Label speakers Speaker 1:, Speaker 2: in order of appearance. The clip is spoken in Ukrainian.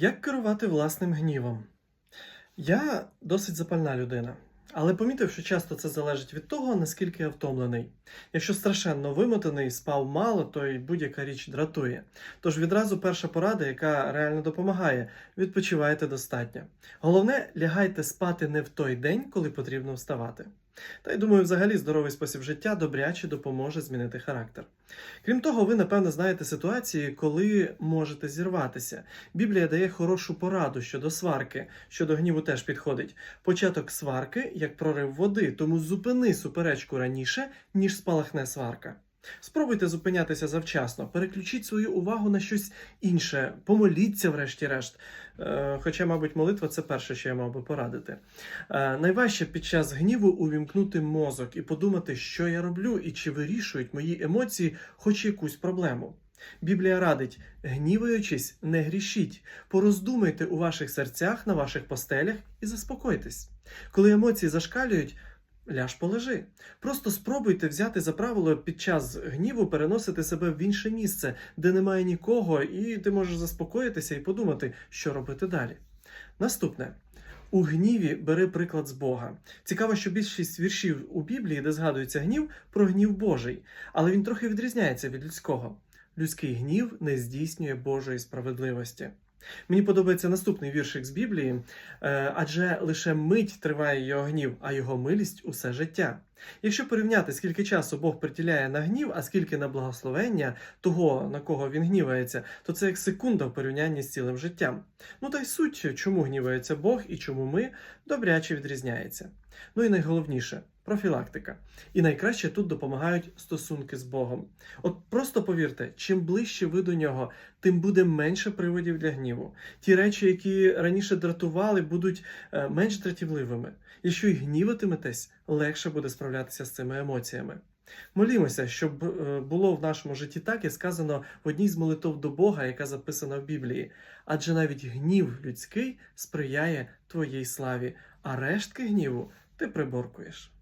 Speaker 1: Як керувати власним гнівом? Я досить запальна людина, але помітив, що часто це залежить від того, наскільки я втомлений. Якщо страшенно вимотаний, спав мало, то й будь-яка річ дратує. Тож відразу перша порада, яка реально допомагає: відпочивайте достатньо. Головне, лягайте спати не в той день, коли потрібно вставати. Та й думаю, взагалі здоровий спосіб життя добряче допоможе змінити характер. Крім того, ви напевно знаєте ситуації, коли можете зірватися. Біблія дає хорошу пораду щодо сварки, щодо гніву теж підходить. Початок сварки як прорив води, тому зупини суперечку раніше, ніж спалахне сварка. Спробуйте зупинятися завчасно, переключіть свою увагу на щось інше, помоліться, врешті-решт. Е, Хоча, мабуть, молитва це перше, що я мав би порадити. Е, Найважче під час гніву увімкнути мозок і подумати, що я роблю і чи вирішують мої емоції хоч якусь проблему. Біблія радить, гніваючись, не грішіть, пороздумайте у ваших серцях на ваших постелях і заспокойтесь. Коли емоції зашкалюють, ляж полежи. Просто спробуйте взяти за правило під час гніву переносити себе в інше місце, де немає нікого, і ти можеш заспокоїтися і подумати, що робити далі. Наступне. У гніві бери приклад з Бога. Цікаво, що більшість віршів у Біблії, де згадується гнів, про гнів Божий, але він трохи відрізняється від людського. Людський гнів не здійснює Божої справедливості. Мені подобається наступний віршик з Біблії, е, адже лише мить триває його гнів, а його милість усе життя. Якщо порівняти, скільки часу Бог приділяє на гнів, а скільки на благословення того, на кого він гнівається, то це як секунда в порівнянні з цілим життям. Ну та й суть, чому гнівається Бог і чому ми добряче відрізняється. Ну і найголовніше профілактика. І найкраще тут допомагають стосунки з Богом. От просто повірте, чим ближче ви до нього, тим буде менше приводів для гніву. Ті речі, які раніше дратували, будуть е, менш дратівливими. Якщо й гніватиметесь, легше буде справлятися з цими емоціями. Молімося, щоб е, було в нашому житті так, як сказано в одній з молитов до Бога, яка записана в Біблії. Адже навіть гнів людський сприяє твоїй славі, а рештки гніву ти приборкуєш.